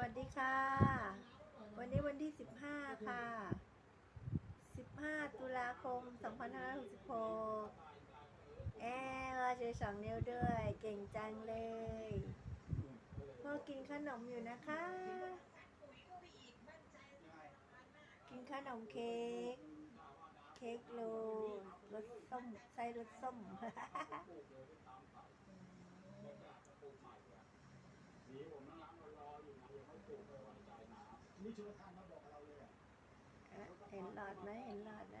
วัสดีค่ะ วันนี้วันที่ 15 ค่ะ 15 ตุลาคม 2566แอร์เราเจอสองนิ้วด้วย เก่งจังเลยพ่อกินขนมอยู่นะคะ กินขนมเค้ก เค้กโลรสส้มไส้รสส้มนี่ ชุดทานมาบอกเราเลยอะเห็นหลอดไหมเห็นหลอดไหม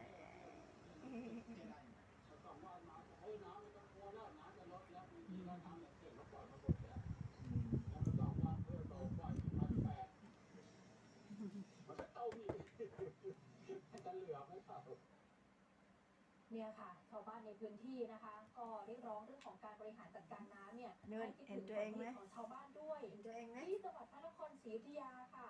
เนี่ยค่ะชาวบ้านในพื้นที่นะคะ ก็เรียกร้องเรื่องของการบริหารจัดการน้ำเนี่ยนู่นให้คิดเห็นถึงตัวเองไหมผลประโยชน์ของชาวบ้านด้วย เห็นตัวเองไหมที่จังหวัดพระนครศรีอยุธยาค่ะทางเลขาธิ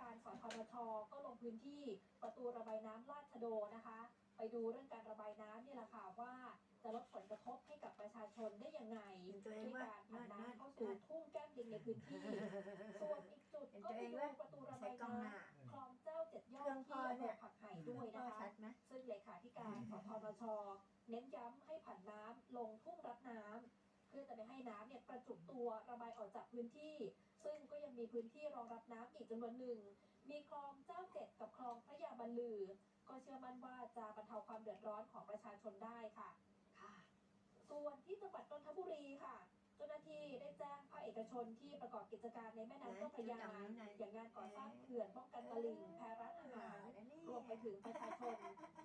การสทรชก็ลงพื้นที่ประตูระบายน้ำลาดชโดนะคะ ไปดูเรื่องการระบายน้ำเนี่ยแหละค่ะว่าจะลดผลกระทบให้กับประชาชนได้ยังไงเห็นตัวเอด้งวยว่าการผ่านนั่นน้ำเข้าสู่ทุ่งแก้มลิงในพื้นที่ ส่วนอีกจุดเห็นก็ตัวไปเองดูไหมประตูระใส่บายกล้องหน้น้าำคลองเจ้าเจ็ดยอเครื่ดองพ่ที่ออำเภเนี่อยผักไห่ด้วยพ่อนะคะชัดไหมซึ่งเลขาธิการสทรชเน้นย้ำให้ผันน้ำลงทุ่งรับน้ำเพื่อจะไม่ให้น้ำเนี่ยกระจุกตัวระบายออกจากพื้นที่ ซึ่งก็ยังมีพื้นที่รองรับน้ำอีกจำนวนหนึ่ง มีคลองเจ้าเจ็ดกับคลองพระยาบันลือ ก็เชื่อมั่นว่าจะบรรเทาความเดือดร้อนของประชาชนได้ค่ะ ค่ะ ส่วนที่จังหวัดนนทบุรีค่ะเจ้าหน้าที่ได้แจ้งภาคเอกชนที่ประกอบกิจการในแม่น้ำเจ้าพระยาอย่างงานก่อสร้างเขื่อนป้องกันตลิ่งแพร้านอาหารรวมไปถึงประชาชน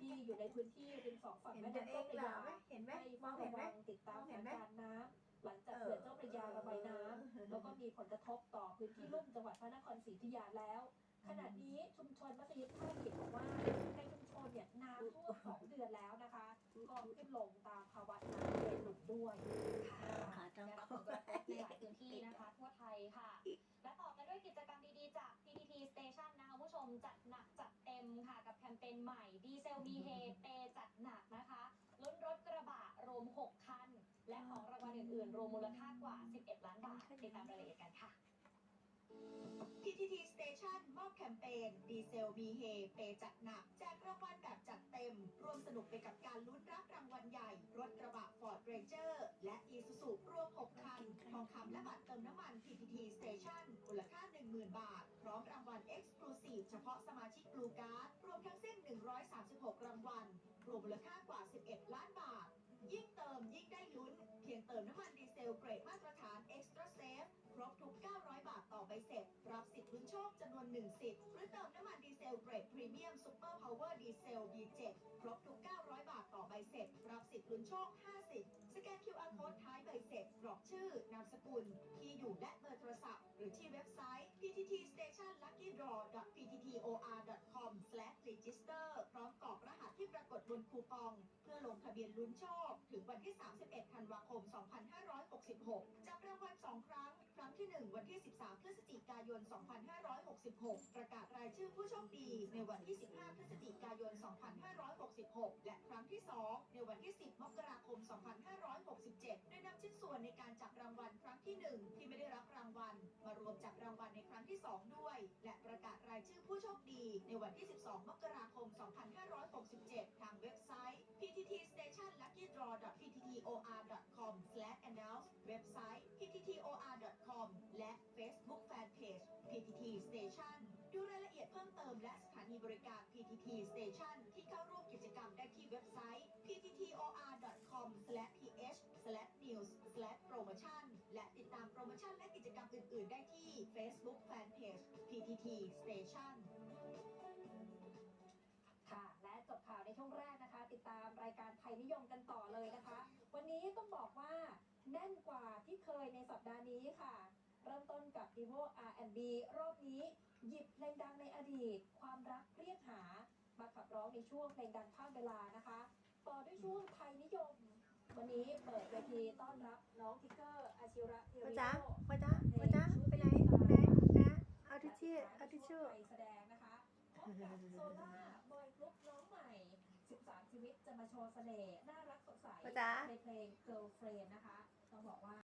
ที่อยู่ในพื้นที่ริมสองฝั่งเห็นแม่ตัวน้ำเอเจ้างพระเหรอยาไหมเห็นไหมให้มเฝ้าองเห็ระนไหมวังติดตามสถานการณ์น้ำ หลังจากเขื่อนเจ้าพระยาระบายน้ำแล้วก็มีผลกระทบต่อพื้นที่ลุ่มจังหวัดพระนครศรีอยุธยาแล้ว ขณะนี้ชุมชนมัสยิดท่าหินบอกว่าในชุมชนเนี่ยน้ำท่วมสองเดือนแล้วนะคะก็ขึ้นลงตามภาวะน้ำเดินหนุนด้วยขาต้องได้รับคผอลกระทบในหลายพื้นที่นะคะ ทั่วไทยค่ะ และต่อกันด้วยกิจกรรมดีๆจาก PTT Station นะคะคุณผู้ชมจัดหนักจัดเต็มค่ะกับแคมเปญใหม่ดีเซลมีเฮเปจัดหนักนะคะลุ้นรถกระบะรวม6คัน และของรางวัลอื่นๆ รวมมูลค่ากว่า 11 ล้านบาทติดตามรายละเอียดกันค่ะ PTT Station มอบแคมเปญดีเซลมีเฮเปจัดหนัก แจกรางวัลแบบจัดเต็ม ร่วมสนุกไปกับการลุ้นรับรางวัลใหญ่ รถกระบะ Ford Ranger และ Isuzu รวม 6 คัน ทองคำและบัตรเติมน้ำมัน PTT Station มูลค่า 10,000 บาท พร้อมรางวัล Exclusive เฉพาะสมาชิก Blue Card รวมทั้งสิ้น 136 รางวัล รวมมูลค่ากว่า 11 ล้านบาท ยิ่งเติมยิ่งได้ลุ้น เพียงเติมน้ำมันดีเซลเกรดมาตรฐาน Extra Safe ครบทุก 900 บาทต่อใบเสร็จ รับสิทธิ์ลุ้นโชคจำนวน1สิทธิ์หรือเติมน้ำมันดีเซลเกรดพรีเมียมซูเปอร์พาวเวอร์ดีเซล B7 ครบทุก 900 บาทต่อใบเสร็จ รับสิทธิ์ลุ้นโชค5สิทธิ์สแกน QR Code ท้ายใบเสร็จกรอกชื่อ นามสกุล ที่อยู่และเบอร์โทรศัพท์ หรือที่เว็บไซต์ ptt station lucky draw pttor com register พร้อมกรอกรหัสที่ปรากฏบนคูปอง เพื่อลงทะเบียนลุ้นโชค ถึงวันที่ 31 ธันวาคม 2566 จับรางวัล 2 ครั้ง ครั้งที่ 1 วันที่ 13 พฤศจิกายน 2566 ประกาศรายชื่อผู้โชคดีในวันที่ 15 พฤศจิกายน 2566 และครั้งที่ 2 ในวันที่ 10 มกราคม 2567 โดยนำชิ้นส่วนในการจับรางวัลครั้งที่ 1 ที่ไม่ได้รับรางวัล มารวมจับรางวัลในครั้งที่ 2 ด้วย และประกาศรายชื่อผู้โชคดีในวันที่ 12 มกราคม 2567 ทางเว็บไซต์ และสถานีบริการ PTT Station ที่เข้าร่วมกิจกรรมได้ที่เว็บไซต์ pttor.com/th/news/promotion และติดตามโปรโมชั่นและกิจกรรมอื่น ๆ ได้ที่ Facebook Fanpage PTT Station ค่ะ และจบข่าวในช่วงแรกนะคะ ติดตามรายการไทยนิยมกันต่อเลยนะคะ วันนี้ต้องบอกว่าแน่นกว่าที่เคยในสัปดาห์นี้ค่ะ เริ่มต้นกับ d e v o R&B รอบนี้ หยิบเพลงดังในอดีต ความรักเรียกหา มาขับร้องในช่วงเพลงดังข้ามเวลานะคะ ต่อด้วยช่วงไทยนิยม วันนี้เปิดเวทีต้อนรับน้องทิกเกอร์อาชิระเทพ่อริจ๋าโอพ่อจ๋าพ่อจ๋าไปไหนไปไหนนะเอาทิชชู่เอาทิชชู่ไปแสดงนะคะพบกับโซล่าบอยกรุ๊ปน้องใหม่ 13 ชีวิตจะมาโชว์เสน่ห์น่ารักสดใสพ่อจ๋าในเพลง Girlfriend นะคะต้องบอกว่า